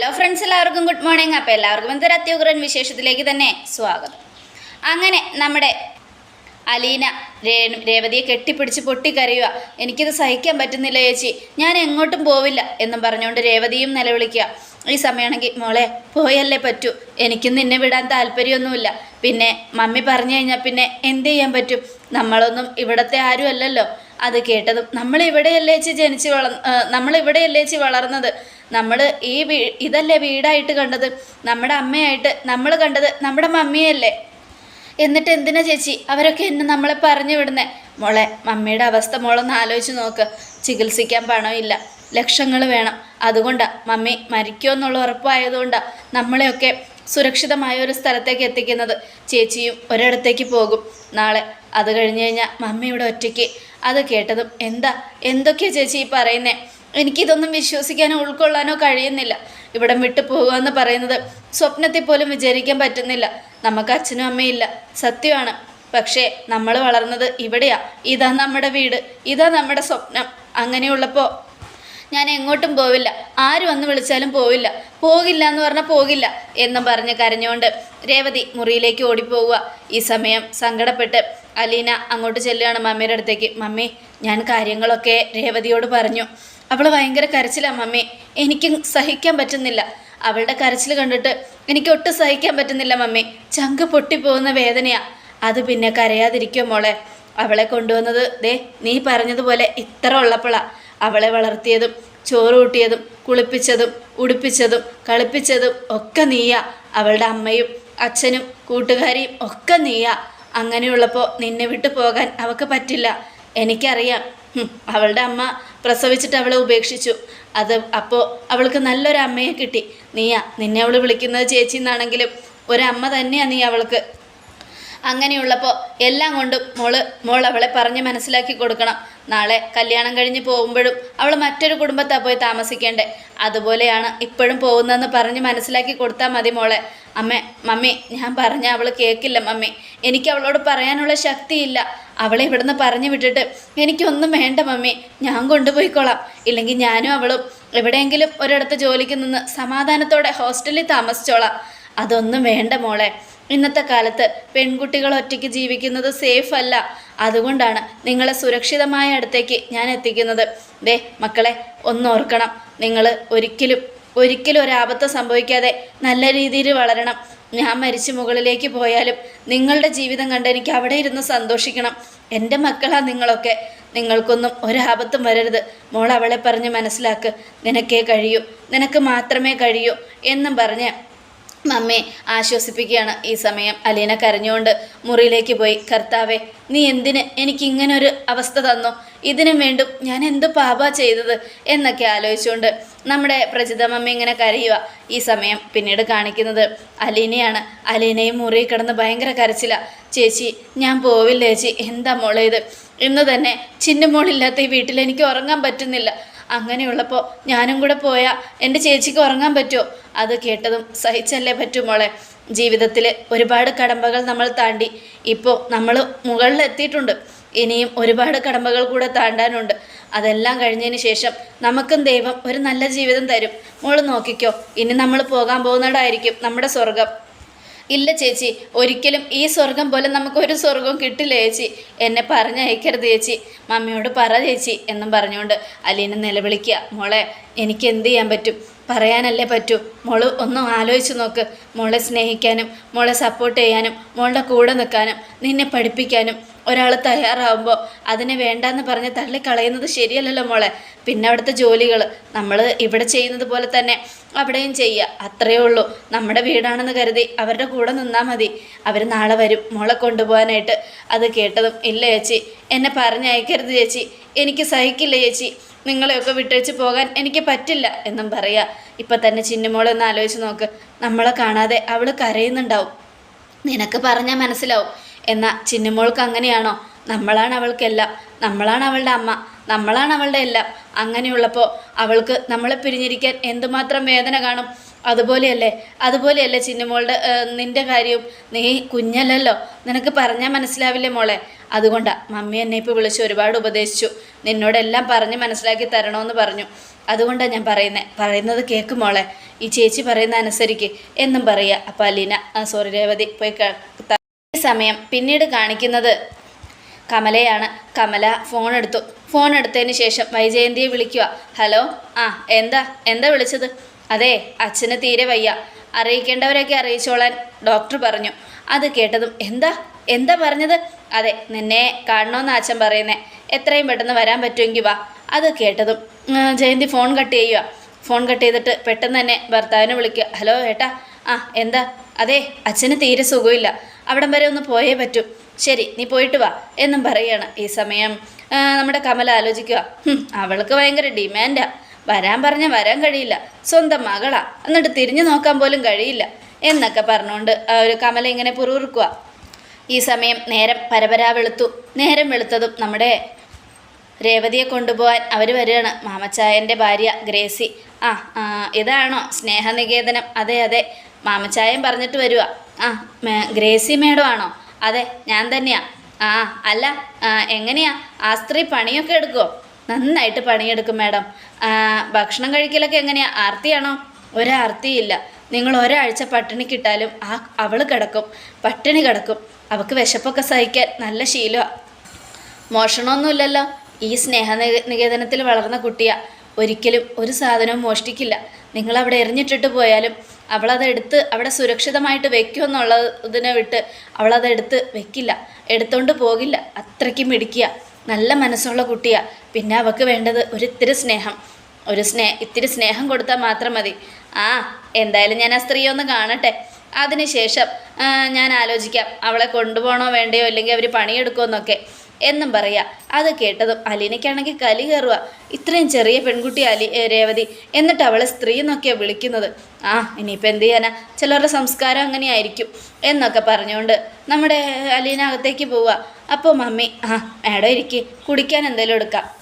Hello friends എല്ലാവർക്കും good morning അപ്പോൾ എല്ലാവർക്കും എന്തൊരു അത്യുഗ്രൻ വിശേഷത്തിലേക്ക് തന്നെ സ്വാഗതം. അങ്ങനെ നമ്മുടെ അലീന രേ രേവതിയെ കെട്ടിപ്പിടിച്ച് പൊട്ടിക്കരയുക. എനിക്കിത് സഹിക്കാൻ പറ്റുന്നില്ല ചേച്ചി. ഞാൻ എങ്ങോട്ടും പോവില്ല എന്നും പറഞ്ഞുകൊണ്ട് രേവതിയും നിലവിളിക്കുക. ഈ സമയമാണെങ്കിൽ മോളെ പോയല്ലേ പറ്റൂ. എനിക്കും നിന്നെ വിടാൻ താല്പര്യമൊന്നുമില്ല. പിന്നെ മമ്മി പറഞ്ഞു കഴിഞ്ഞാൽ പിന്നെ എന്ത് ചെയ്യാൻ പറ്റും? നമ്മളൊന്നും ഇവിടത്തെ ആരും അല്ലല്ലോ. അത് കേട്ടതും നമ്മൾ ഇവിടെയല്ലേ ചേച്ചി ജനിച്ച് വളർ നമ്മൾ ഇവിടെയല്ലേ ചേച്ചി വളർന്നത്? നമ്മൾ ഈ വീ ഇതല്ലേ വീടായിട്ട് കണ്ടത്? നമ്മുടെ അമ്മയായിട്ട് നമ്മൾ കണ്ടത് നമ്മുടെ മമ്മിയല്ലേ? എന്നിട്ട് എന്തിനാ ചേച്ചി? അവരൊക്കെ എന്നെ നമ്മളെ പറഞ്ഞു വിടുന്നേ. മോളെ മമ്മിയുടെ അവസ്ഥ മോളൊന്ന് ആലോചിച്ച് നോക്ക്. ചികിത്സിക്കാൻ പണമില്ല ലക്ഷങ്ങൾ വേണം. അതുകൊണ്ടാണ് മമ്മി മരിക്കുമോ എന്നുള്ള ഉറപ്പായതുകൊണ്ടാണ് നമ്മളെയൊക്കെ സുരക്ഷിതമായ ഒരു സ്ഥലത്തേക്ക് എത്തിക്കുന്നത്. ചേച്ചിയും ഒരിടത്തേക്ക് പോകും. നാളെ അത് കഴിഞ്ഞ് കഴിഞ്ഞാൽ മമ്മി ഇവിടെ ഒറ്റയ്ക്ക്. അത് കേട്ടതും എന്താ? എന്തൊക്കെയാ ചേച്ചി ഈ പറയുന്നേ? എനിക്കിതൊന്നും വിശ്വസിക്കാനോ ഉൾക്കൊള്ളാനോ കഴിയുന്നില്ല. ഇവിടം വിട്ടു പോകുക എന്ന് പറയുന്നത് സ്വപ്നത്തിൽ പോലും വിചാരിക്കാൻ പറ്റുന്നില്ല. നമുക്ക് അച്ഛനും അമ്മയില്ല സത്യമാണ്. പക്ഷേ നമ്മൾ വളർന്നത് ഇവിടെയാ. ഇതാ നമ്മുടെ വീട്. ഇതാ നമ്മുടെ സ്വപ്നം. അങ്ങനെയുള്ളപ്പോൾ ഞാൻ എങ്ങോട്ടും പോവില്ല. ആര് വന്ന് വിളിച്ചാലും പോവില്ല. പോകില്ല എന്ന് പറഞ്ഞാൽ പോകില്ല എന്നും പറഞ്ഞ് കരഞ്ഞുകൊണ്ട് രേവതി മുറിയിലേക്ക് ഓടിപ്പോവുക. ഈ സമയം സങ്കടപ്പെട്ട് അലീന അങ്ങോട്ട് ചെല്ലുകയാണ് മമ്മിയുടെ അടുത്തേക്ക്. മമ്മി ഞാൻ കാര്യങ്ങളൊക്കെ രേവതിയോട് പറഞ്ഞു. അവൾ ഭയങ്കര കരച്ചിലാണ് മമ്മി. എനിക്ക് സഹിക്കാൻ പറ്റുന്നില്ല. അവളുടെ കരച്ചിൽ കണ്ടിട്ട് എനിക്ക് ഒട്ടും സഹിക്കാൻ പറ്റുന്നില്ല മമ്മി. ചങ്ക് പൊട്ടിപ്പോകുന്ന വേദനയാ. അത് പിന്നെ കരയാതിരിക്കും മോളെ. അവളെ കൊണ്ടുവന്നത് ദേ നീ പറഞ്ഞതുപോലെ ഇത്ര ഉള്ളപ്പോഴാ അവളെ വളർത്തിയതും ചോറ് കൂട്ടിയതും കുളിപ്പിച്ചതും ഉടുപ്പിച്ചതും കളിപ്പിച്ചതും ഒക്കെ നീയാ. അവളുടെ അമ്മയും അച്ഛനും കൂട്ടുകാരിയും ഒക്കെ നീയാ. അങ്ങനെയുള്ളപ്പോൾ നിന്നെ വിട്ടു പോകാൻ അവൾക്ക് പറ്റില്ല. എനിക്കറിയാം. അവളുടെ അമ്മ പ്രസവിച്ചിട്ട് അവളെ ഉപേക്ഷിച്ചു. അത് അപ്പോൾ അവൾക്ക് നല്ലൊരു അമ്മയെ കിട്ടി. നീയാ നിന്നെ അവൾ വിളിക്കുന്നത് ചേച്ചി എന്നാണെങ്കിലും ഒരമ്മ തന്നെയാണ് നീ അവൾക്ക്. അങ്ങനെയുള്ളപ്പോൾ എല്ലാം കൊണ്ടും മോൾ മോൾ അവളെ പറഞ്ഞ് മനസ്സിലാക്കി കൊടുക്കണം. നാളെ കല്യാണം കഴിഞ്ഞ് പോകുമ്പോഴും അവൾ മറ്റൊരു കുടുംബത്താണ് പോയി താമസിക്കേണ്ടേ. അതുപോലെയാണ് ഇപ്പോഴും പോകുന്നതെന്ന് പറഞ്ഞ് മനസ്സിലാക്കി കൊടുത്താൽ മതി മോളെ. അമ്മ മമ്മി ഞാൻ പറഞ്ഞ അവൾ കേൾക്കില്ല മമ്മി. എനിക്ക് അവളോട് പറയാനുള്ള ശക്തിയില്ല. അവളെ ഇവിടുന്ന് പറഞ്ഞു വിട്ടിട്ട് എനിക്കൊന്നും വേണ്ട മമ്മി. ഞാൻ കൊണ്ടുപോയിക്കോളാം. ഇല്ലെങ്കിൽ ഞാനും അവളും എവിടെയെങ്കിലും ഒരിടത്ത് ജോലിക്ക് നിന്ന് സമാധാനത്തോടെ ഹോസ്റ്റലിൽ താമസിച്ചോളാം. അതൊന്നും വേണ്ട മോളെ. ഇന്നത്തെ കാലത്ത് പെൺകുട്ടികൾ ഒറ്റയ്ക്ക് ജീവിക്കുന്നത് സേഫ് അല്ല. അതുകൊണ്ടാണ് നിങ്ങളെ സുരക്ഷിതമായ അടുത്തേക്ക് ഞാൻ എത്തിക്കുന്നത്. ദേ മക്കളെ ഒന്നോർക്കണം നിങ്ങൾ ഒരിക്കലും ഒരിക്കലും ഒരാപത്ത് സംഭവിക്കാതെ നല്ല രീതിയിൽ വളരണം. ഞാൻ മരിച്ച് മുകളിലേക്ക് പോയാലും നിങ്ങളുടെ ജീവിതം കണ്ട് എനിക്ക് അവിടെ ഇരുന്ന് സന്തോഷിക്കണം. എന്റെ മക്കളാ നിങ്ങളൊക്കെ. നിങ്ങൾക്കൊന്നും ഒരാപത്തും വരരുത്. മോൾ അവളെ പറഞ്ഞ് മനസ്സിലാക്ക്. നിനക്കേ കഴിയൂ. നിനക്ക് മാത്രമേ കഴിയൂ എന്നും പറഞ്ഞ് മമ്മയെ ആശ്വസിപ്പിക്കുകയാണ് ഈ സമയം. അലീന കരഞ്ഞുകൊണ്ട് മുറിയിലേക്ക് പോയി. കർത്താവെ നീ എന്തിന് എനിക്ക് ഇങ്ങനെ ഒരു അവസ്ഥ തന്നു? ഇതിനും വേണ്ടും ഞാൻ എന്ത് പാപ ചെയ്തത്? എന്നൊക്കെ ആലോചിച്ചുകൊണ്ട് നമ്മുടെ പ്രജിത മമ്മ ഇങ്ങനെ കരയുക ഈ സമയം പിന്നീട് കാണിക്കുന്നത്. അലീനയാണ്. അലീനയും മുറിയിൽ കിടന്ന് ഭയങ്കര കരച്ചില. ചേച്ചി ഞാൻ പോവില്ല? ചേച്ചി എന്താ മോളെ ഇത്? ഇന്ന് തന്നെ ചിന്നുമോളില്ലാത്ത ഈ വീട്ടിൽ എനിക്ക് ഉറങ്ങാൻ പറ്റുന്നില്ല. അങ്ങനെയുള്ളപ്പോൾ ഞാനും കൂടെ പോയാൽ എന്റെ ചേച്ചിക്ക് ഉറങ്ങാൻ പറ്റുമോ അത് കേട്ടതും സഹിച്ചല്ലേ പറ്റൂ മോളെ. ജീവിതത്തിൽ ഒരുപാട് കടമ്പകൾ നമ്മൾ താണ്ടി ഇപ്പോൾ നമ്മൾ മുകളിൽ എത്തിയിട്ടുണ്ട്. ഇനിയും ഒരുപാട് കടമ്പകൾ കൂടെ താണ്ടാനുണ്ട്. അതെല്ലാം കഴിഞ്ഞതിന് ശേഷം നമുക്കും ദൈവം ഒരു നല്ല ജീവിതം തരും. മോൾ നോക്കിക്കോ ഇനി നമ്മൾ പോകാൻ പോകുന്നതായിരിക്കും നമ്മുടെ സ്വർഗം ഇല്ല ചേച്ചി ഒരിക്കലും ഈ സ്വർഗം പോലെ നമുക്കൊരു സ്വർഗവും കിട്ടില്ല ചേച്ചി. എന്നെ പറഞ്ഞയക്കരുത് ചേച്ചി. മമ്മിയോട് പറ ചേച്ചി എന്നും പറഞ്ഞുകൊണ്ട് അലീന നിലവിളിക്കുക. മോളെ എനിക്ക് എന്ത് ചെയ്യാൻ പറ്റും? പറയാനല്ലേ പറ്റൂ. മോൾ ഒന്നും ആലോചിച്ച് നോക്ക്. മോളെ സ്നേഹിക്കാനും മോളെ സപ്പോർട്ട് ചെയ്യാനും മോളുടെ കൂടെ നിൽക്കാനും നിന്നെ പഠിപ്പിക്കാനും ഒരാൾ തയ്യാറാവുമ്പോൾ അതിനെ വേണ്ടാന്ന് പറഞ്ഞ് തള്ളിക്കളയുന്നത് ശരിയല്ലല്ലോ മോളെ. പിന്നെ അവിടുത്തെ ജോലികൾ നമ്മൾ ഇവിടെ ചെയ്യുന്നത് പോലെ തന്നെ അവിടെയും ചെയ്യുക അത്രയേ ഉള്ളൂ. നമ്മുടെ വീടാണെന്ന് കരുതി അവരുടെ കൂടെ നിന്നാൽ മതി. അവർ നാളെ വരും. മോളെ കൊണ്ടുപോകാനായിട്ട്. അത് കേട്ടതും ഇല്ല ചേച്ചി. എന്നെ പറഞ്ഞയക്കരുത് ചേച്ചി. എനിക്ക് സഹിക്കില്ല ചേച്ചി. നിങ്ങളെയൊക്കെ വിട്ടേച്ച് പോകാൻ എനിക്ക് പറ്റില്ല എന്നും പറയുക ഇപ്പം തന്നെ ചിന്നുമോളെ ഒന്ന് ആലോചിച്ച് നോക്ക്. നമ്മളെ കാണാതെ അവൾ കരയുന്നുണ്ടാവും. നിനക്ക് പറഞ്ഞാൽ മനസ്സിലാവും. എന്നാൽ ചിന്നമോൾക്ക് അങ്ങനെയാണോ? നമ്മളാണ് അവൾക്കെല്ലാം നമ്മളാണ് അവളുടെ അമ്മ. നമ്മളാണ് അവളുടെ എല്ലാം. അങ്ങനെയുള്ളപ്പോൾ അവൾക്ക് നമ്മളെ പിരിഞ്ഞിരിക്കാൻ എന്തുമാത്രം വേദന കാണും? അതുപോലെയല്ലേ? അതുപോലെയല്ലേ ചിന്നമോളുടെ നിന്റെ കാര്യവും? നീ കുഞ്ഞല്ലല്ലോ. നിനക്ക് പറഞ്ഞാൽ മനസ്സിലാവില്ലേ മോളെ? അതുകൊണ്ടാണ് മമ്മി എന്നെ ഇപ്പോൾ വിളിച്ച് ഒരുപാട് ഉപദേശിച്ചു. നിന്നോടെല്ലാം പറഞ്ഞ് മനസ്സിലാക്കി തരണമെന്ന് പറഞ്ഞു. അതുകൊണ്ടാണ് ഞാൻ പറയുന്നത് പറയുന്നത് കേക്ക് മോളെ. ഈ ചേച്ചി പറയുന്ന അനുസരിക്ക്. എന്നും പറയുക അപ്പം അലീന സോറി രേവതി പോയി സമയം പിന്നീട് കാണിക്കുന്നത്. കമലയാണ്. കമല ഫോൺ എടുത്തു. ഫോൺ എടുത്തതിന് ശേഷം വൈജയന്തിയെ വിളിക്കുക. ഹലോ ആ എന്താ? എന്താ വിളിച്ചത്? അതെ അച്ഛന് തീരെ വയ്യ. അറിയിക്കേണ്ടവരെയൊക്കെ അറിയിച്ചോളാൻ ഡോക്ടർ പറഞ്ഞു. അത് കേട്ടതും എന്താ? എന്താ പറഞ്ഞത്? അതെ നിന്നെ കാണണമെന്ന് അച്ഛൻ പറയുന്നേ. എത്രയും പെട്ടെന്ന് വരാൻ പറ്റുമെങ്കിൽ വാ. അത് കേട്ടതും ജയന്തി ഫോൺ കട്ട് ചെയ്യുക. ഫോൺ കട്ട് ചെയ്തിട്ട് പെട്ടെന്ന് തന്നെ ഭർത്താവിനെ വിളിക്കുക. ഹലോ ഏട്ടാ? ആ എന്താ? അതെ അച്ഛന് തീരെ സുഖമില്ല. അവിടം വരെ ഒന്ന് പോയേ പറ്റൂ. ശരി നീ പോയിട്ട് വാ എന്നും പറയുകയാണ് ഈ സമയം. നമ്മുടെ കമല ആലോചിക്കുക. "ഹും, അവൾക്ക് ഭയങ്കര ഡിമാൻഡാ. വരാൻ പറഞ്ഞ വരാൻ കഴിയില്ല. സ്വന്തം മകളാ. എന്നിട്ട് തിരിഞ്ഞു നോക്കാൻ പോലും കഴിയില്ല. എന്നൊക്കെ പറഞ്ഞുകൊണ്ട് ഒരു കമല ഇങ്ങനെ പുറുറുക്കുക ഈ സമയം നേരം പരപരാ വെളുത്തു. നേരം വെളുത്തതും നമ്മുടെ രേവതിയെ കൊണ്ടുപോകാൻ അവർ വരികയാണ്. മാമച്ചായന്റെ ഭാര്യ ഗ്രേസി. ആ, ഇതാണോ സ്നേഹനികേതനം? അതെ അതെ. മാമച്ചായൻ പറഞ്ഞിട്ട് വരുക ആ ഗ്രേസി മേഡം ആണോ? അതെ ഞാൻ തന്നെയാ. ആ അല്ല എങ്ങനെയാ? ആ സ്ത്രീ പണിയൊക്കെ എടുക്കുമോ നന്നായിട്ട് പണിയെടുക്കും മാഡം. ഭക്ഷണം കഴിക്കലൊക്കെ എങ്ങനെയാ? ആർത്തിയാണോ? ഒരാർത്തിയില്ല. നിങ്ങൾ ഒരാഴ്ച പട്ടിണി കിട്ടാലും ആ അവൾ കിടക്കും. പട്ടിണി കിടക്കും. അവൾക്ക് വിശപ്പൊക്കെ സഹിക്കാൻ നല്ല ശീലമാണ് മോഷണമൊന്നുമില്ലല്ലോ. ഈ സ്നേഹ നിക- നികേതനത്തിൽ വളർന്ന കുട്ടിയാ. ഒരിക്കലും ഒരു സാധനവും മോഷ്ടിക്കില്ല. നിങ്ങളവിടെ എറിഞ്ഞിട്ടിട്ട് പോയാലും അവളത് എടുത്ത് അവിടെ സുരക്ഷിതമായിട്ട് വെക്കുമെന്നുള്ളതിനെ വിട്ട് അവളത് എടുത്ത് വെക്കില്ല. എടുത്തോണ്ട് പോകില്ല. അത്രയ്ക്കും മിടിക്കുക നല്ല മനസ്സുള്ള കുട്ടിയാ. പിന്നെ അവൾക്ക് വേണ്ടത് ഒരിത്തിരി സ്നേഹം. ഒരു സ്നേ ഇത്തിരി സ്നേഹം കൊടുത്താൽ മാത്രം മതി. ആ എന്തായാലും ഞാൻ ആ സ്ത്രീ ഒന്ന് കാണട്ടെ. അതിനുശേഷം ഞാൻ ആലോചിക്കാം. അവളെ കൊണ്ടുപോകണോ വേണ്ടയോ? അല്ലെങ്കിൽ അവർ പണിയെടുക്കുമെന്നൊക്കെ എന്നും പറയുക അത് കേട്ടതും അലീനയ്ക്കാണെങ്കിൽ കലി കയറുക ഇത്രയും ചെറിയ പെൺകുട്ടി അലി രേവതി. എന്നിട്ട് അവളെ സ്ത്രീ എന്നൊക്കെയാണ് വിളിക്കുന്നത്. ആ ഇനിയിപ്പോൾ എന്ത് ചെയ്യാനാ? ചിലരുടെ സംസ്കാരം അങ്ങനെയായിരിക്കും എന്നൊക്കെ പറഞ്ഞുകൊണ്ട് നമ്മുടെ അലീന അകത്തേക്ക് പോവുക അപ്പോൾ മമ്മി ആ മാഡം ഇരിക്കി. കുടിക്കാൻ എന്തെങ്കിലും എടുക്കാം.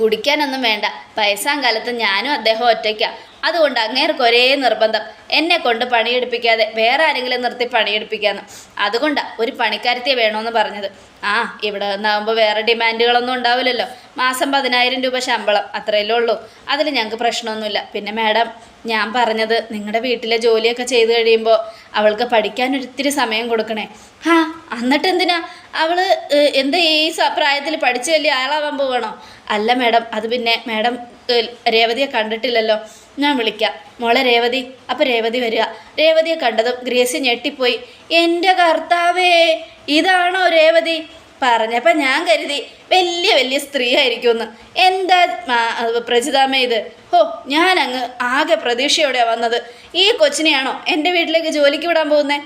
കുടിക്കാനൊന്നും വേണ്ട. വയസ്സാം കാലത്ത് ഞാനും അദ്ദേഹം ഒറ്റയ്ക്കാ. അതുകൊണ്ട് അങ്ങേർക്ക് ഒരേ നിർബന്ധം. എന്നെ കൊണ്ട് പണിയെടുപ്പിക്കാതെ വേറെ ആരെങ്കിലും നിർത്തി പണിയെടുപ്പിക്കാന്ന്. അതുകൊണ്ട് ഒരു പണിക്കാരത്തെ വേണമെന്ന് പറഞ്ഞത്. ആ ഇവിടെ നിന്നാകുമ്പോൾ വേറെ ഡിമാൻഡുകളൊന്നും ഉണ്ടാവില്ലല്ലോ. മാസം പതിനായിരം രൂപ ശമ്പളം അത്രയല്ലേ ഉള്ളൂ. അതിൽ ഞങ്ങൾക്ക് പ്രശ്നമൊന്നുമില്ല. പിന്നെ മാഡം ഞാൻ പറഞ്ഞത് നിങ്ങളുടെ വീട്ടിലെ ജോലിയൊക്കെ ചെയ്തു കഴിയുമ്പോൾ അവൾക്ക് പഠിക്കാൻ ഒരിത്തിരി സമയം കൊടുക്കണേ. ആ എന്നിട്ട് എന്തിനാ അവൾ എന്താ ഈ പ്രായത്തിൽ പഠിച്ചു വലിയ ആളാവാൻ പോവണോ? അല്ല മാഡം അത് പിന്നെ മാഡം രേവതിയെ കണ്ടിട്ടില്ലല്ലോ. ഞാൻ വിളിക്കാം. മോളെ രേവതി അപ്പം രേവതി വരിക. രേവതിയെ കണ്ടതും ഗ്രേസി ഞെട്ടിപ്പോയി. എന്റെ കർത്താവേ ഇതാണോ രേവതി? പറഞ്ഞപ്പോൾ ഞാൻ കരുതി വലിയ വലിയ സ്ത്രീ ആയിരിക്കുമെന്ന് എന്താ പ്രജിതാമ ഇത്? ഓ ഞാൻ അങ്ങ് ആകെ പ്രതീക്ഷയോടെയാണ് വന്നത്. ഈ കൊച്ചിനെയാണോ എന്റെ വീട്ടിലേക്ക് ജോലിക്ക് വിടാൻ പോകുന്നത്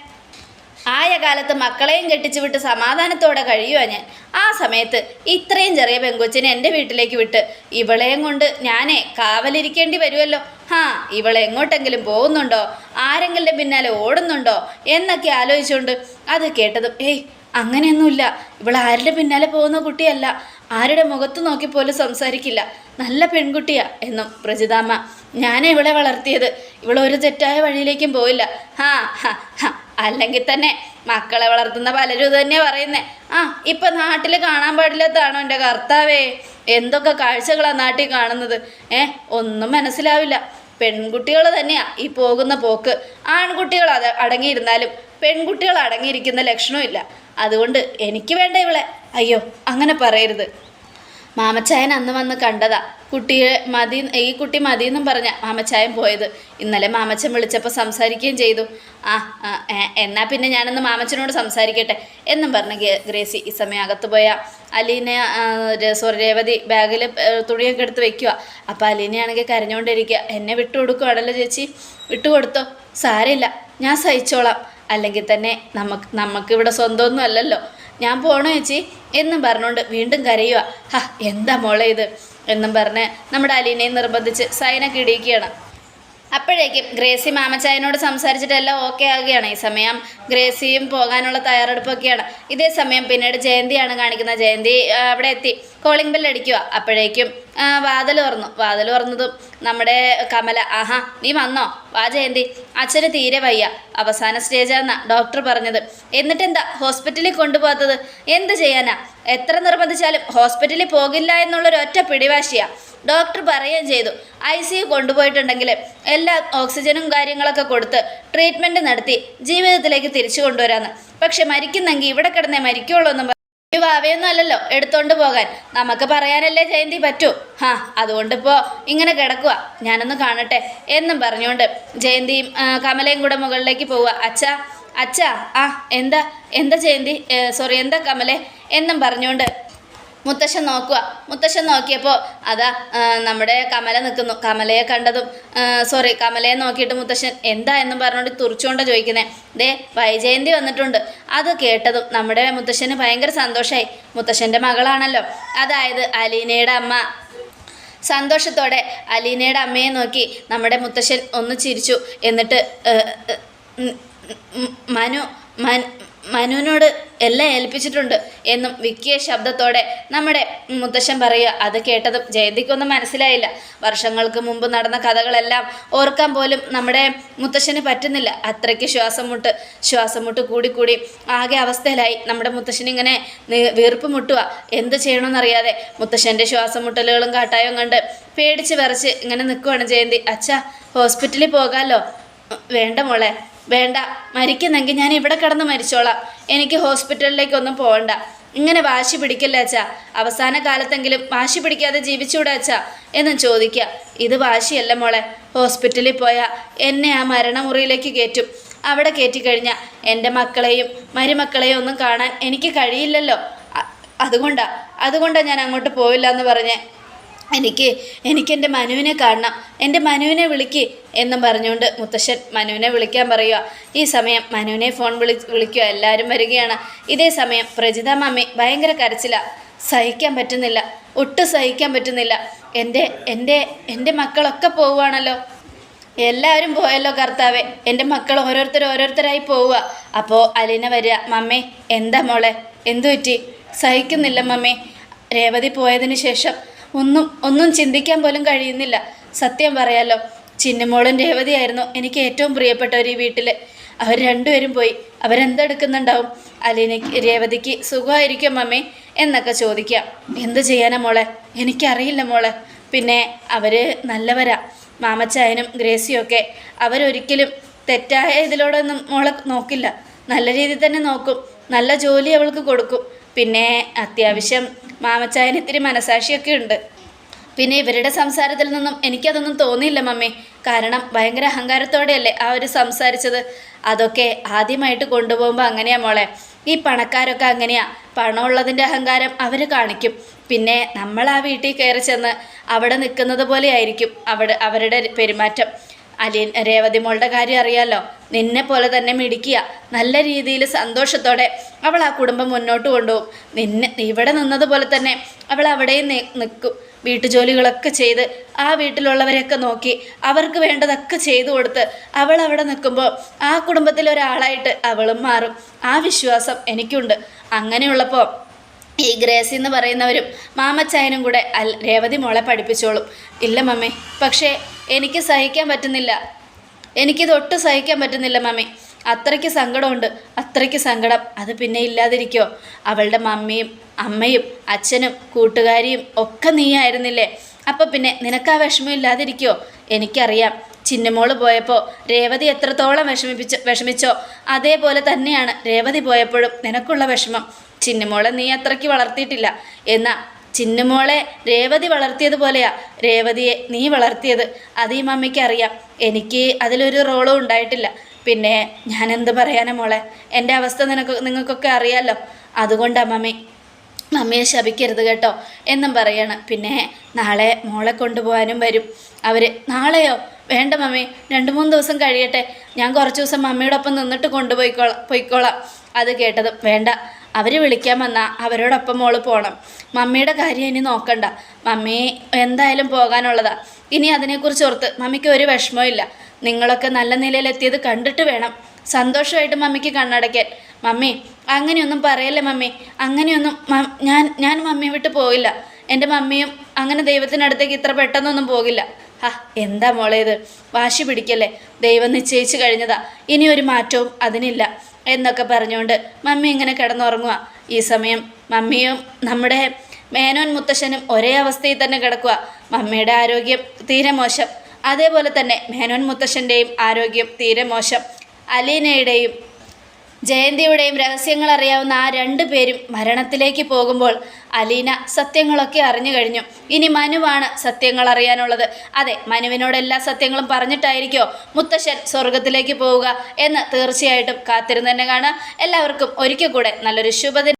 ആയ കാലത്ത് മക്കളെയും കെട്ടിച്ചു വിട്ട് സമാധാനത്തോടെ കഴിയുവാ ഞാൻ. ആ സമയത്ത് ഇത്രയും ചെറിയ പെങ്കൊച്ചിനെ എന്റെ വീട്ടിലേക്ക് വിട്ട് ഇവളെയും കൊണ്ട് ഞാനേ കാവലിരിക്കേണ്ടി വരുമല്ലോ ഹാ ഇവളെ എങ്ങോട്ടെങ്കിലും പോകുന്നുണ്ടോ? ആരെങ്കിലും പിന്നാലെ ഓടുന്നുണ്ടോ? എന്നൊക്കെ ആലോചിച്ചുകൊണ്ട് അത് കേട്ടതും ഏയ് അങ്ങനെയൊന്നുമില്ല. ഇവൾ ആരുടെ പിന്നാലെ പോകുന്ന കുട്ടിയല്ല. ആരുടെ മുഖത്ത് നോക്കി പോലും സംസാരിക്കില്ല. നല്ല പെൺകുട്ടിയാ എന്നും പ്രജിതാമ്മ. ഞാൻ ഇവളെ വളർത്തിയത്. ഇവളൊരു തെറ്റായ വഴിയിലേക്കും പോയില്ല. ഹാ ഹാ ഹാ അല്ലെങ്കിൽ തന്നെ മക്കളെ വളർത്തുന്ന പലരും ഇത് തന്നെ പറയുന്നേ. ആ ഇപ്പൊ നാട്ടിൽ കാണാൻ പാടില്ലാത്തതാണോ എന്റെ കർത്താവേ? എന്തൊക്കെ കാഴ്ചകളാണ് നാട്ടിൽ കാണുന്നത്? ഏ ഒന്നും മനസ്സിലാവില്ല. പെൺകുട്ടികൾ തന്നെയാ ഈ പോകുന്ന പോക്ക്. ആൺകുട്ടികൾ അത് അടങ്ങിയിരുന്നാലും പെൺകുട്ടികൾ അടങ്ങിയിരിക്കുന്ന ലക്ഷണമില്ല. അതുകൊണ്ട് എനിക്ക് വേണ്ട ഇവളെ. അയ്യോ അങ്ങനെ പറയരുത്. മാമച്ചായൻ അന്ന് വന്ന് കണ്ടതാ. കുട്ടിയെ മതി ഈ കുട്ടി മതി എന്നും പറഞ്ഞ മാമച്ചായൻ പോയത്. ഇന്നലെ മാമച്ചൻ വിളിച്ചപ്പോൾ സംസാരിക്കുകയും ചെയ്തു. ആ എന്നാൽ എന്നാ പിന്നെ ഞാനൊന്ന് മാമച്ചനോട് സംസാരിക്കട്ടെ എന്നും പറഞ്ഞ് ഗ്രേസി ഈ സമയം അകത്ത് പോയ. അലീന സോറി രേവതി ബാഗിൽ തുണിയൊക്കെ എടുത്ത് വെക്കുക അപ്പോൾ അലീനയാണെങ്കിൽ കരഞ്ഞുകൊണ്ടിരിക്കുക എന്നെ വിട്ടു കൊടുക്കുവാണല്ലോ ചേച്ചി. വിട്ടുകൊടുത്തോ സാരമില്ല. ഞാൻ സഹിച്ചോളാം. അല്ലെങ്കിൽ തന്നെ നമുക്ക് നമുക്കിവിടെ സ്വന്തമൊന്നും അല്ലല്ലോ. ഞാൻ പോണോ ചേച്ചി. എന്നും പറഞ്ഞുകൊണ്ട് വീണ്ടും കരയുക ഹ എന്താ മോളെ ഇത്? എന്നും പറഞ്ഞ് നമ്മുടെ അലീനയെ നിർബന്ധിച്ച് സൈനൊക്കെ ഇടിയിക്കുകയാണ്. അപ്പോഴേക്കും ഗ്രേസി മാമച്ചായനോട് സംസാരിച്ചിട്ടെല്ലാം ഓക്കെ ആകുകയാണ് ഈ സമയം ഗ്രേസിയും പോകാനുള്ള തയ്യാറെടുപ്പൊക്കെയാണ്. ഇതേ സമയം പിന്നീട് ജയന്തിയാണ് കാണിക്കുന്നത് ജയന്തി അവിടെ എത്തി. കോളിംഗ് ബെല്ലടിക്കുക അപ്പോഴേക്കും വാതിൽ തുറന്നു. വാതിൽ തുറന്നതും നമ്മുടെ കമല ആഹാ നീ വന്നോ? വാ ജയന്തി. അച്ഛന് തീരെ വയ്യ. അവസാന സ്റ്റേജാന്നാ ഡോക്ടർ പറഞ്ഞത്. എന്നിട്ടെന്താ? ഹോസ്പിറ്റലിൽ കൊണ്ടുപോകാത്തത്? എന്ത് ചെയ്യാനാ? എത്ര നിർബന്ധിച്ചാലും ഹോസ്പിറ്റലിൽ പോകില്ല എന്നുള്ളൊരു ഒറ്റ പിടിവാശിയാ. ഡോക്ടർ പറയുകയും ചെയ്തു. ഐ സി യു കൊണ്ടുപോയിട്ടുണ്ടെങ്കിൽ എല്ലാ ഓക്സിജനും കാര്യങ്ങളൊക്കെ കൊടുത്ത് ട്രീറ്റ്മെന്റ് നടത്തി ജീവിതത്തിലേക്ക് തിരിച്ചു കൊണ്ടുവരാമെന്ന് പക്ഷെ മരിക്കുന്നെങ്കിൽ ഇവിടെ കിടന്നേ മരിക്കുള്ളൂ എന്നും ഈ വാവയൊന്നും അല്ലല്ലോ എടുത്തോണ്ട് പോകാൻ. നമുക്ക് പറയാനല്ലേ ജയന്തി പറ്റൂ. ഹാ അതുകൊണ്ടിപ്പോ ഇങ്ങനെ കിടക്കുക ഞാനൊന്ന് കാണട്ടെ. എന്നും പറഞ്ഞുകൊണ്ട് ജയന്തിയും കമലയും കൂടെ മുകളിലേക്ക് പോവുക. അച്ഛാ അച്ഛാ ആ എന്താ എന്താ ജയന്തി? സോറി എന്താ കമലെ? എന്നും പറഞ്ഞുകൊണ്ട് മുത്തശ്ശൻ നോക്കുക. മുത്തശ്ശൻ നോക്കിയപ്പോൾ അതാ നമ്മുടെ കമല നിൽക്കുന്നു കമലയെ കണ്ടതും സോറി കമലയെ നോക്കിയിട്ട് മുത്തശ്ശൻ എന്താ എന്നും പറഞ്ഞുകൊണ്ട് തുറച്ചുകൊണ്ടാണ് ചോദിക്കുന്നത് ദേ വൈജയന്തി വന്നിട്ടുണ്ട്. അത് കേട്ടതും നമ്മുടെ മുത്തശ്ശന് ഭയങ്കര സന്തോഷമായി മുത്തശ്ശന്റെ മകളാണല്ലോ. അതായത് അലീനയുടെ അമ്മ. സന്തോഷത്തോടെ അലീനയുടെ അമ്മയെ നോക്കി നമ്മുടെ മുത്തശ്ശൻ ഒന്ന് ചിരിച്ചു. എന്നിട്ട് മനു മൻ മനുവിനോട് എല്ലാം ഏൽപ്പിച്ചിട്ടുണ്ട് എന്നും വിക്കിയ ശബ്ദത്തോടെ നമ്മുടെ മുത്തശ്ശൻ പറയുക. അത് കേട്ടതും ജയന്തിക്കൊന്നും മനസ്സിലായില്ല. വർഷങ്ങൾക്ക് മുമ്പ് നടന്ന കഥകളെല്ലാം ഓർക്കാൻ പോലും നമ്മുടെ മുത്തശ്ശന് പറ്റുന്നില്ല. അത്രയ്ക്ക് ശ്വാസം മുട്ട് ശ്വാസം മുട്ട് കൂടിക്കൂടി ആകെ അവസ്ഥയിലായി. നമ്മുടെ മുത്തശ്ശൻ ഇങ്ങനെ വീർപ്പ് മുട്ടുക എന്ത് ചെയ്യണമെന്നറിയാതെ മുത്തശ്ശന്റെ ശ്വാസം മുട്ടലുകളും കാട്ടായും കണ്ട് പേടിച്ച് വിറച്ച് ഇങ്ങനെ നിൽക്കുവാണ് ജയന്തി. അച്ഛാ ഹോസ്പിറ്റലിൽ പോകാമല്ലോ വേണ്ട മോളെ. വേണ്ട മരിക്കുന്നെങ്കിൽ ഞാൻ ഇവിടെ കിടന്ന് മരിച്ചോളാം. എനിക്ക് ഹോസ്പിറ്റലിലേക്കൊന്നും പോകണ്ട ഇങ്ങനെ വാശി പിടിക്കില്ല അച്ഛാ. അവസാന കാലത്തെങ്കിലും വാശി പിടിക്കാതെ ജീവിച്ചൂടെ അച്ഛാ എന്നും ചോദിക്കുക ഇത് വാശിയല്ല മോളെ. ഹോസ്പിറ്റലിൽ പോയാൽ എന്നെ ആ മരണമുറിയിലേക്ക് കയറ്റും. അവിടെ കയറ്റിക്കഴിഞ്ഞാൽ എന്റെ മക്കളെയും മരുമക്കളെയും ഒന്നും കാണാൻ എനിക്ക് കഴിയില്ലല്ലോ. അതുകൊണ്ടാണ് അതുകൊണ്ടാ അതുകൊണ്ടാണ് ഞാൻ അങ്ങോട്ട് പോയില്ല എന്ന് പറഞ്ഞേ. എനിക്ക് എനിക്കെന്റെ മനുവിനെ കാണണം. എന്റെ മനുവിനെ വിളിക്ക് എന്നും പറഞ്ഞുകൊണ്ട് മുത്തശ്ശൻ മനുവിനെ വിളിക്കാൻ പറയുക ഈ സമയം മനുവിനെ ഫോൺ വിളി വിളിക്കുക. എല്ലാവരും വരികയാണ്. ഇതേ സമയം പ്രജിത മമ്മി ഭയങ്കര കരച്ചില. സഹിക്കാൻ പറ്റുന്നില്ല. ഒട്ടും സഹിക്കാൻ പറ്റുന്നില്ല. എന്റെ എന്റെ എന്റെ മക്കളൊക്കെ പോവുകയാണല്ലോ എല്ലാവരും പോയല്ലോ കർത്താവെ. എന്റെ മക്കൾ ഓരോരുത്തർ ഓരോരുത്തരായി പോവുക അപ്പോൾ അലീന വരിക മമ്മേ എന്താ മോളെ? എന്തു പറ്റി? സഹിക്കുന്നില്ല മമ്മേ. രേവതി പോയതിന് ശേഷം ഒന്നും ഒന്നും ചിന്തിക്കാൻ പോലും കഴിയുന്നില്ല. സത്യം പറയാലോ ചിന്നമോളും രേവതിയായിരുന്നു എനിക്ക് ഏറ്റവും പ്രിയപ്പെട്ടവർ ഈ വീട്ടിൽ അവർ രണ്ടുപേരും പോയി അവരെന്തെടുക്കുന്നുണ്ടാവും? അലീനയ്ക്ക് രേവതിക്ക് സുഖമായിരിക്കും മമ്മേ? എന്നൊക്കെ ചോദിക്കാം എന്ത് ചെയ്യാനാ മോളെ? എനിക്കറിയില്ല മോളെ. പിന്നെ അവർ നല്ലവരാ. മാമച്ചായനും ഗ്രേസിയും ഒക്കെ. അവരൊരിക്കലും തെറ്റായ ഇതിലൂടെയൊന്നും മോളെ നോക്കില്ല. നല്ല രീതിയിൽ തന്നെ നോക്കും. നല്ല ജോലി അവൾക്ക് കൊടുക്കും. പിന്നെ അത്യാവശ്യം മാമച്ചായന് ഇത്തിരി മനസാക്ഷിയൊക്കെ ഉണ്ട്. പിന്നെ ഇവരുടെ സംസാരത്തിൽ നിന്നും എനിക്കതൊന്നും തോന്നിയില്ല മമ്മി. കാരണം ഭയങ്കര അഹങ്കാരത്തോടെയല്ലേ ആ ഒരു സംസാരിച്ചത്. അതൊക്കെ ആദ്യമായിട്ട് കൊണ്ടുപോകുമ്പോൾ അങ്ങനെയാ മോളെ. ഈ പണക്കാരൊക്കെ അങ്ങനെയാ. പണമുള്ളതിന്റെ അഹങ്കാരം അവർ കാണിക്കും. പിന്നെ നമ്മൾ ആ വീട്ടിൽ കയറി ചെന്ന് അവിടെ നിൽക്കുന്നത് പോലെയായിരിക്കും അവിടെ അവരുടെ പെരുമാറ്റം. അലിയൻ രേവതി മോളുടെ കാര്യം അറിയാലോ? നിന്നെ പോലെ തന്നെ മിടിക്കുക നല്ല രീതിയിൽ സന്തോഷത്തോടെ അവൾ ആ കുടുംബം മുന്നോട്ട് കൊണ്ടുപോകും. നിന്നെ ഇവിടെ നിന്നതുപോലെ തന്നെ അവൾ അവിടെയും നിൽക്കും വീട്ടുജോലികളൊക്കെ ചെയ്ത് ആ വീട്ടിലുള്ളവരെയൊക്കെ നോക്കി അവർക്ക് വേണ്ടതൊക്കെ ചെയ്തു കൊടുത്ത് അവൾ അവിടെ നിൽക്കുമ്പോൾ ആ കുടുംബത്തിലെ ഒരാളായിട്ട് അവളും മാറും. ആ വിശ്വാസം എനിക്കുണ്ട്. അങ്ങനെയുള്ളപ്പോൾ ഈ ഗ്രേസി എന്ന് പറയുന്നവരും മാമച്ചായനും കൂടെ അൽ രേവതി മോളെ പഠിപ്പിച്ചോളും. ഇല്ല മമ്മി പക്ഷേ എനിക്ക് സഹിക്കാൻ പറ്റുന്നില്ല. എനിക്കിത് ഒട്ടും സഹിക്കാൻ പറ്റുന്നില്ല മമ്മി. അത്രയ്ക്ക് സങ്കടമുണ്ട് അത്രയ്ക്ക് സങ്കടം. അത് പിന്നെ ഇല്ലാതിരിക്കോ. അവളുടെ മമ്മിയും അമ്മയും അച്ഛനും കൂട്ടുകാരിയും ഒക്കെ നീയായിരുന്നില്ലേ അപ്പം പിന്നെ നിനക്ക് ആ വിഷമം ഇല്ലാതിരിക്കോ? എനിക്കറിയാം. ചിന്നമോൾ പോയപ്പോൾ രേവതി എത്രത്തോളം വിഷമിപ്പിച്ചോ വിഷമിച്ചോ. അതേപോലെ തന്നെയാണ് രേവതി പോയപ്പോഴും നിനക്കുള്ള വിഷമം. ചിന്നമോളെ നീ അത്രയ്ക്ക് വളർത്തിയിട്ടില്ല. എന്നാ ചിന്നമോളെ രേവതി വളർത്തിയതുപോലെയാ രേവതിയെ നീ വളർത്തിയത്. അത് ഈ മമ്മിക്ക് അറിയാം. എനിക്ക് അതിലൊരു റോളും ഉണ്ടായിട്ടില്ല. പിന്നെ ഞാൻ എന്ത് പറയാനാ മോളെ? എന്റെ അവസ്ഥ നിനക്ക് നിങ്ങൾക്കൊക്കെ അറിയാമല്ലോ അതുകൊണ്ടാ മമ്മി മമ്മിയെ ശപിക്കരുത് കേട്ടോ എന്നും പറയാണ്. പിന്നെ നാളെ മോളെ കൊണ്ടുപോകാനും വരും. അവർ നാളെയോ? വേണ്ട മമ്മി. രണ്ട് മൂന്ന് ദിവസം കഴിയട്ടെ. ഞാൻ കുറച്ച് ദിവസം മമ്മിയോടൊപ്പം നിന്നിട്ട് കൊണ്ടുപോയിക്കോളാം പോയിക്കോളാം. അത് കേട്ടതും വേണ്ട. അവർ വിളിക്കാൻ വന്നാൽ അവരോടൊപ്പം മോൾ പോകണം മമ്മിയുടെ കാര്യം ഇനി നോക്കണ്ട. മമ്മി എന്തായാലും പോകാനുള്ളതാ. ഇനി അതിനെക്കുറിച്ച് ഓർത്ത് മമ്മിക്ക് ഒരു വിഷമവും ഇല്ല. നിങ്ങളൊക്കെ നല്ല നിലയിലെത്തിയത് കണ്ടിട്ട് വേണം. സന്തോഷമായിട്ട് മമ്മിക്ക് കണ്ണടയ്ക്കാൻ. മമ്മി അങ്ങനെയൊന്നും പറയല്ലേ മമ്മി? അങ്ങനെയൊന്നും ഞാൻ ഞാൻ മമ്മിയെ വിട്ട് പോകില്ല എന്റെ മമ്മിയും അങ്ങനെ ദൈവത്തിനടുത്തേക്ക് ഇത്ര പെട്ടെന്നൊന്നും പോകില്ല. ഹാ എന്താ മോളേത് വാശി പിടിക്കല്ലേ? ദൈവം നിശ്ചയിച്ചു കഴിഞ്ഞതാ. ഇനി ഒരു മാറ്റവും അതിനില്ല. എന്നൊക്കെ പറഞ്ഞുകൊണ്ട് മമ്മി ഇങ്ങനെ കിടന്നുറങ്ങുക. ഈ സമയം മമ്മിയും നമ്മുടെ മേനോൻ മുത്തശ്ശനും ഒരേ അവസ്ഥയിൽ തന്നെ കിടക്കുക. മമ്മിയുടെ ആരോഗ്യം തീരെ മോശം. അതേപോലെ തന്നെ മേനോൻ മുത്തശ്ശന്റെയും ആരോഗ്യം തീരെ മോശം. അലീനയുടെയും ജയന്തിയുടെയും രഹസ്യങ്ങൾ അറിയാവുന്ന ആ രണ്ടു പേരും മരണത്തിലേക്ക് പോകുമ്പോൾ അലീന സത്യങ്ങളൊക്കെ അറിഞ്ഞു കഴിഞ്ഞു. ഇനി മനുവാണ് സത്യങ്ങൾ അറിയാനുള്ളത്. അതെ മനുവിനോട് എല്ലാ സത്യങ്ങളും പറഞ്ഞിട്ടായിരിക്കോ മുത്തശ്ശൻ സ്വർഗത്തിലേക്ക് പോവുക എന്ന് തീർച്ചയായിട്ടും കാത്തിരുന്ന് തന്നെ കാണാം എല്ലാവർക്കും ഒരിക്കൽ കൂടെ നല്ലൊരു ശുഭദിനം.